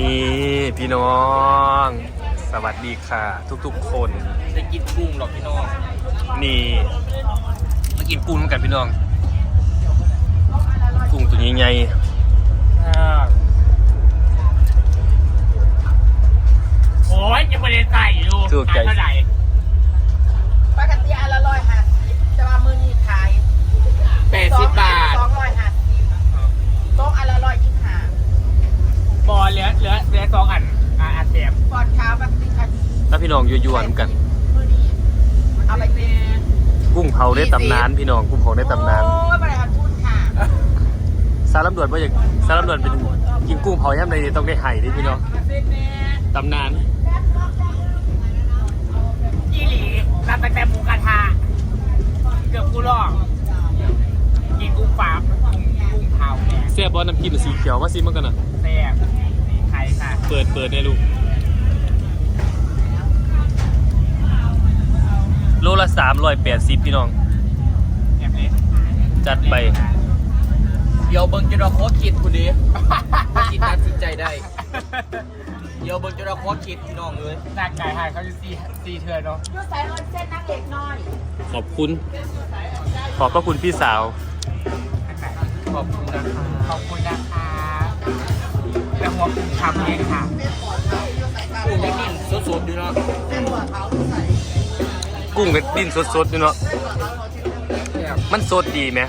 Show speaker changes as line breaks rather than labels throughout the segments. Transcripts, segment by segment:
นี่พี่น้อง สวัสดีค่ะ ทุกๆคน
ได้กินกุ้งหรอกพี่น้อง
นี่มากินกุ้งกันพี่น้อง กุ้งตัวใหญ่
โอ้ยยังไม่ได้ใส่อยู่
ถูกใจ
ขายเท่าไหร่
ปกติอันละร้อยห้าสิบจะมามือนี้ขาย
แปดสิบบาท
สองร้อยห้าสิบโต๊ะอันละร้อยยี่สิบห้า
บอลเหลือเหลือเหลือสองอันอ่าอันเต็ม
ก่อนเช้าปกติอัน
ๆแล้วพี่น้องยั่วๆนำกัน
มือนี้เอาไปเป็น
กุ้งเผาได้ตำนานพี่น้องกุ้งเผาได้ตำนาน
โอ้ยบริหารพูดค่ะ
สารลำดวนว่าอย่างสารลำดวนเป็นกินกุ้งเผาย่ำใดต้องได้ไห่ดิพี่น้องตำนาน
ยี่หลีรับไปแต่หมูกระทะเกือบกูรอดกินกุ้งฝากุ้งกุ้งเผาเนี่ย
เสียบอลน้ำจิ้มสีเขียวมาซิมันกันนะ
แซ่บสีไทยค่ะ
เปิดเปิดในลูก ลละสามร้อยแปดสิบพี่น้อง
แซ่บเลย
จัดไป
เดี๋ยวเบิ่งจะรอโค้ดคิดคุณดีคิดตัดสินใจได้ เดี๋ยวเบิ่งจะรอโค้ดคิดพี่น้องเลย
หน้าไก่หายเขาจะซีซีเทือนเนาะ
ยูใส่รอนเส้นนักเล็กน้อย
ขอบคุณ ขอบพระคุณพี่สาว
ขอบคุณนะคะ
ขอบคุณนะคะแล้วหัวกุ้งทำเองค่ะ
กุ้งได้กินสดๆดูเนาะ
กุ้งก็ดิ้นสดๆอยู่เนาะมันสดดีไหม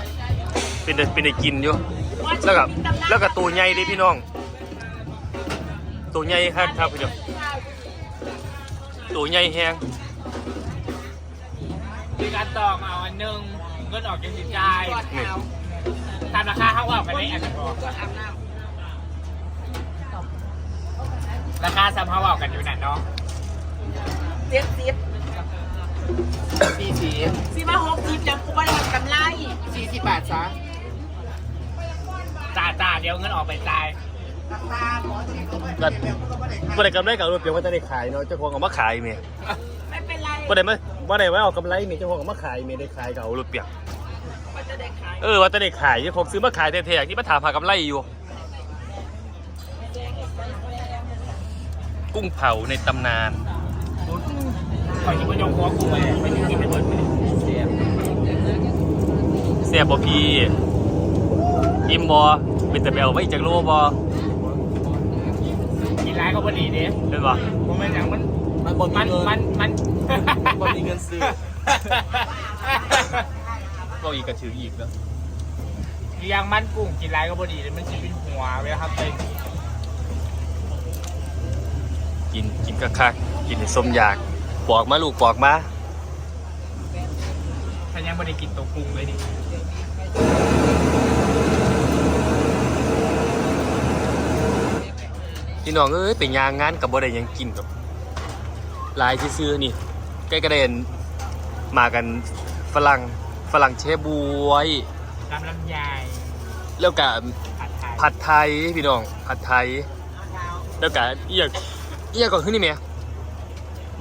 เป็นได้เป็นได้กินอยู่แล้วก็แล้วก็ตัวใหญ่ดิพี่น้อง ตัวใหญ่ครับครับพี่น้องตัวใหญ่แฮง
มีการตองเอาอันหนึงเงินออกจากสินใจ
นี่
ตามราคาเขาว่ากันได้อันนั้นออกราคาซ้ำเขาว่ากันอยู่นั่นเนาะ
เจ็ดสิบ
สี่สี
สิมาหกสิบยังกูไม่ได้กำไร
สี่สิบบาทซะ
จ่าจ่าเดี๋ยวเงินออกไปจ่าย
ราคาหมอจะได้ก็ไม่
ก็บ่ได้กำไรกับรถเปียกว่าจะได้ขายเนาะเจ้าของเอามาขายเมีย
ไม่เป็นไร
บ่ได้มาบ่ได้ว่าเอากำไรเมียเจ้าของเอามาขายเมียได้ขายกับเอารถเปียก
มันจะได้ขาย
เออว่าจะได้ขายเจ้าของซื้อมาขายแท้ๆที่มาถามหากำไรอยู่ กุ้งเผาในตำนาน
ขอยิงมายงหัวกูไปไม่ถึงกินไม่หมดเลย
เสียบ
เสียบอพี่อิ่มบอเป็นแต่แบลไว้จากโลบอ
กินร้ายก็พอดีเด้
เป็นบอ
ผมเป็นอย่างมัน
มันบ่มี
มัน
เงิน
มันมัน
บ่มีเงินซื้อ
บอกอีกกระถืออีกแล้ว
เลี้ยงมันกุ้งกินร้ายก็พอดีเลยมันจะเป็นหัวเวลาครับไป
กินกินคักๆกินให้สมอยาก ปอกมาลูกปอกมา
ถ้ายังไม่ได้กินตัวกุ้งเลยดิ
พี่น้องเอ้ยเป็นยางงานกับบ่ได้หยังกินกับหลายที่ซื้อๆนี่ใกล้กระเด็นมากันฝรั่งฝรั่งเชฟบวย
ลำลำไย
แล้วก็
ผัดไทย
ผัดไทยพี่น้องผัดไทยแล้วก็เอียกเอียกก่อนขึ้นนี่ไหม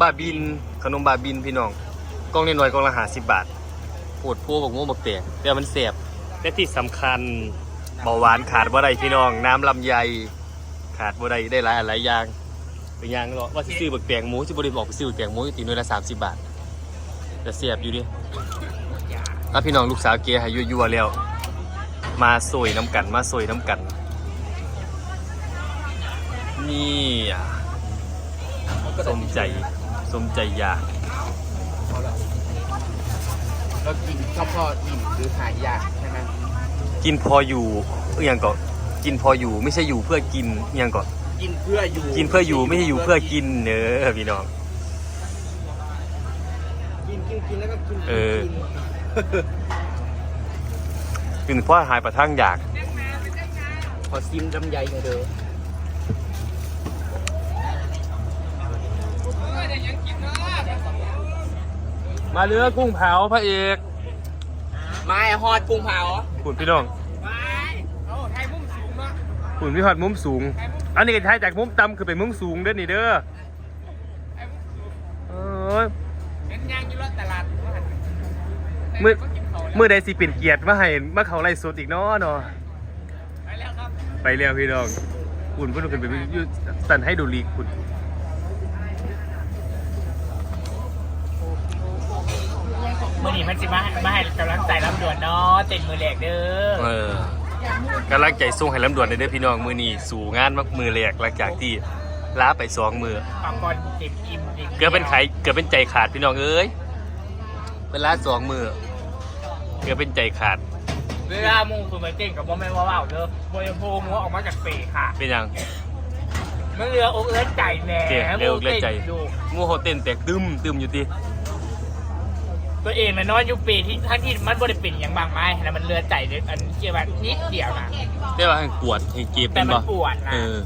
บาบิน ขนมบาบินพี่น้องกล่องน้อยๆกล่องละหาสิบบาทปวดพวบอกโม่บอกเตะแต่มันเสียบและที่สำคัญเบาหวานขาดบ่ได้พี่น้อง น้ำลำไยขาดบ่ได้ได้หลายหลายอย่างเป็นอย่างเนาะว่าสิซื้อบักแตงหมูสิบ่ได้บอกไปซื้อบักแตงหมูอยู่ตีน้อยละสามสิบบาทแต่เสียบอยู่ดิแล้วพี่น้องลูกสาวเกียร์ห้ยั่วๆแล้ว มาสวยน้ำกันมาสวยน้ำกัน นี่อะสมใจ สมใจอยาก
เอาละเรากินเฉพาะอิ่มหรือหายยากใช่ไหม
กินพออยู่เอออย่างก่อนกินพออยู่ไม่ใช่อยู่เพื่อกินอหย่างก่อน
กินเพื่ออยู่
กินเพื่ออยู่ไม่ใช่อยู่เพื่อกินเนอะพี่น้อง
กินกินกินแล้วก็กิน
เออ
กิน
กินเพราะหายประทังอยาก
ขอซิมลำไยหน่อยเด้อ
มาเรือกุ้งเผาพระเอก
ไม่ฮอดกุ้งเผา
คุณพี่น้อง
ไปเอาไทยมุ่งสูงเนาะ
คุณพี่หอดมุมสูง อันนี้ก็ใช้จากมุมต่ำคือเป็นมุมสูงเด้อนี่เด้อ
ไทยมุ่งสูง
เอ้ย
เป็นยางอยู่รถตลาด
มือ
ก็กินเขาแล้ว
มือใดสิเป็นเกียรติมาให้มาเขาไล่สดอีกเนาะเนาะ
ไปแล้วครับ
ไปเร็วพี่น้องอุ่นเพื่อนขึ้นไปอยูสันให้ดูลีกคุณ
มื่อนี้มันจะมามาให้กำลังใจรับด่วนเนาะเต็มมือแหลกเด้อ
เออกำลังใจส่งให้ลำด่วนในเด้อพี่น้องมือนี้สู่งานมือแรกหลังจากที่ล้าไปสองมือ
ปากก่อนติดอิ่มติด
เกือบเป็นไขเกือบเป็นใจขาดพี่น้องเอ้ยเป็นล้าสองมือเกือบเป็นใจขาด
เวลามูคือมันเก่งกับว่าไม่ว่าว่าวเด้อบอยโพมัวออกมาจากเปค่ะ
เป็นยัง
มันเรืออกเอื้อนใจแหน่
เก่งเร็วเลือดใจ
ดู
งูโหเต้นแตกตึมตึมอยู่ที
ตัวเองมันนอนอยู่ปีที่ทั้งที่มันบริปิ่นอย่างบางไม้แล้วมันเรือใจเด็ดอันเกี่ยวแบบนิดเดียวนะ
ได้ว่าให้ปวดให้เจ็บ
แต่มัน
บ่
ปวดนะ
เออ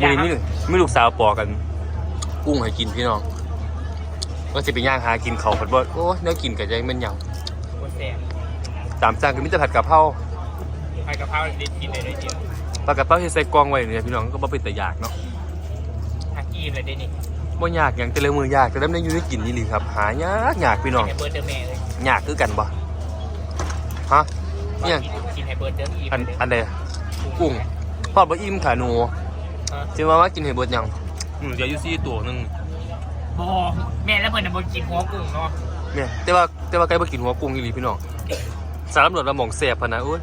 มือนี้มีลูกสาวปอกัน กุ้งให้กินพี่น้องก็สิไปย่างหากินเขาวผัดบ่โอ้ยเนื้อกินกับใจมันหยัง
ปวดแสบ
ตามสั่งก็มีแต่ผัดกะเพรา
ไปกะเพราเด็ดกินเลยเลยเดียว
ปลากระเพราที่ใส่กล่องไว้เนี่ยพี่น้องก็บ่เป็นแต่อยากเนาะ
หักกินเลยเด้นี่
บ่ยากหยังแต่ละมือยากแต่ละมื้ออยู่ได้กินนี่หลีครับ หายากยากพี่น้อง
กินให้เบิร์ดเดอร์แม่เลย
ยากคือกันบ่ฮะเนี่ย
กินให้เบิร์ดเดอร์อีก
อันอันใดกุ้งทอดบ่อิ่มค่ะหนู
เออ
สิว่ามากินให้เบิดหยังอืมเดี๋ยวอยู่ซี่ตัวหนึง
บอแม่แล้วเพิ่นน่ะบ่กินหัวกุ้งเนาะ
เนี่ยแต่ว่าแต่ว่าไก่บ่กินหัวกุ้งอีหลีพี่น้องสารตำรวจว่าหม่องแซ่บพะนะโอ้ย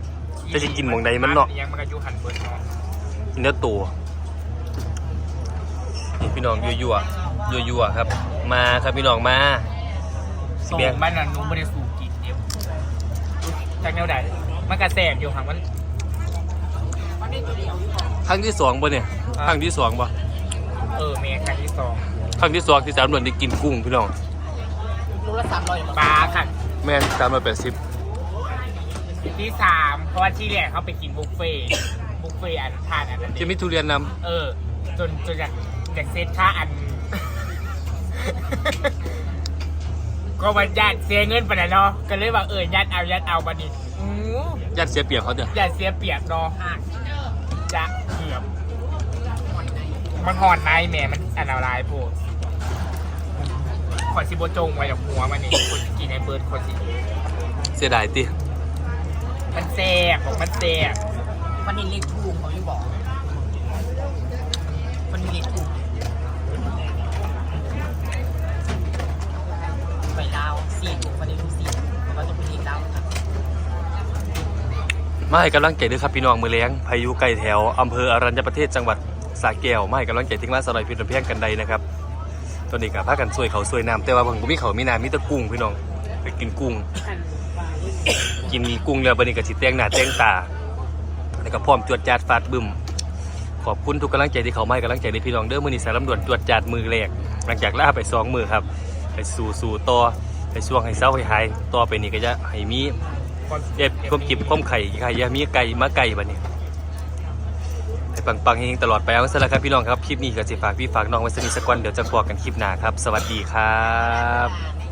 แต่สิกินหม้องใดมันเนาะ
ยังมันก็อยู่หันเบิร์ดเนาะ
กินเนื้อตัวนี่ พี่น้องยั่วยั่วยั่วๆครับ มาครับพี่น้องมาสิ
ส่ง
แบ่ง
มันน่ะหนูบ่ได้สู่กินเดียวจากแนวใดมันก็แสบอยู่ห่างมัน
ครั้งที่สองป่ะเนี่ย
อ่า
ครั้งที่สองป่ะ
เออเมครั้งที่สอง
ครั้งที่สองที่สามหน่วยได้กินกุ้งพี่น้อง
ลูกละสามร้อย
ปลาค่ะ
แม่นสามร้อยแปดสิบ
ที่สามเพราะว่าที่แรกเขาไปกินบุฟเฟ่ต์บุฟเฟ่ต์อันทานอันนั้น
จะมีทุเรียนน
เออ จนจนจาก จากเซตค่าอัน ก็วันญาติเสียเงินไปแล้วเนาะก็เลยว่าเออญาติเอาญาติเอาบัดนี้อู้ำ
ยัดเสียเปรียบเขาเด้อ
ญาติเสียเปรียบเนาะจะเกือบมันหอนในแหม่มันอันตรายโพดขอสิบจงไว้กับหัวมันนี่คนสิกินในเบิร์ดคนสิ
เสียดายติ
มันแซ่บบอกมันแซ่บ
วันนี้เล็กถูกเขาอยู่บอกวันนี้เล็ก
มาให้กำลังใจด้วยครับพี่น้องมือเลี้ยงพายุไกลแถวอำเภออรัญญประเทศจังหวัดสระแก้วมาให้กำลังใจทิ้งร้านสลอยพิษลำเพียงกันใดนะครับตอนนี้กับพากันซวยเขาซวยน้ำแต่ว่าผมก็มีเขามีน้ำมีแตะกุ้งพี่น้องไปกินกุ้ง กินกุ้งแล้วบันนี้ก็สิแตงหน้าแต่งตาแล้วก็พร้อมจวดจาดฟาดบึมขอบคุณทุกกำลังใจที่เขาไมาให้กำลังใจในพี่น้องเด้อมือนีสายลำดวนจวดจาดมือแรกหลังจากล่าไปสองมือครับ ไปสู่สู่ต่อไปช่วงให้เศร้าให้หายต่อไปนี่ก็จะให้มี เด็ดควมจิบควมไข่ไข่ยามีไก่มะไก่บัดนี้ให้ปังๆเฮงตลอดไปเอาซะละครับพี่น้องครับ คลิปนี้ก็สิฝากพี่ฝากน้องไว้สนิทสักวันเดี๋ยวจะพอกันคลิปหน้าครับ สวัสดีครับ